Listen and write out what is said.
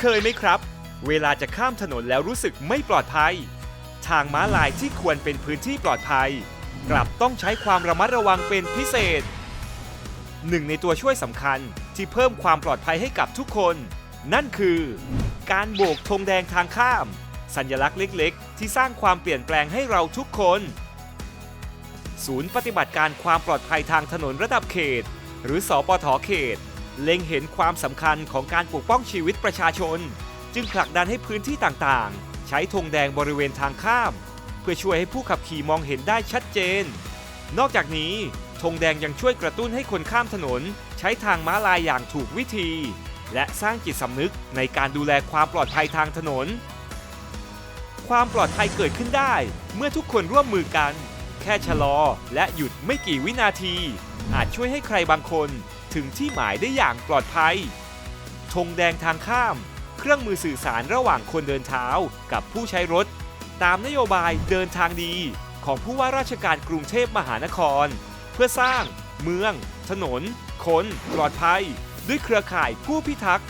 เคยไหมครับ เวลาจะข้ามถนนแล้วรู้สึกไม่ปลอดภัย ทางม้าลายที่ควรเป็นพื้นที่ปลอดภัย กลับต้องใช้ความระมัดระวังเป็นพิเศษ หนึ่งในตัวช่วยสำคัญที่เพิ่มความปลอดภัยให้กับทุกคน นั่นคือ การโบกธงแดงทางข้าม สัญลักษณ์เล็ก ๆ ที่สร้างความเปลี่ยนแปลงให้เราทุกคน ศูนย์ปฏิบัติการความปลอดภัยทางถนนระดับเขต หรือสอปทเขต เล็งเห็นความสำคัญของการปกป้องชีวิตประชาชน จึงผลักดันให้พื้นที่ต่างๆ ใช้ธงแดงบริเวณทางข้าม เพื่อช่วยให้ผู้ขับขี่มองเห็นได้ชัดเจน นอกจากนี้ธงแดงยังช่วยกระตุ้นให้คนข้ามถนน ใช้ทางม้าลายอย่างถูกวิธี และสร้างจิตสำนึกในการดูแลความปลอดภัยทางถนน ความปลอดภัยเกิดขึ้นได้ เมื่อทุกคนร่วมมือกัน แค่ชะลอและหยุดไม่กี่วินาที อาจช่วยให้ใครบางคน ถึงที่หมายได้อย่างปลอดภัย ธงแดงทางข้าม เครื่องมือสื่อสารระหว่างคนเดินเท้ากับผู้ใช้รถ ตามนโยบายเดินทางดีของผู้ว่าราชการกรุงเทพมหานคร เพื่อสร้าง เมือง ถนน คน ปลอดภัย ด้วยเครือข่ายผู้พิทักษ์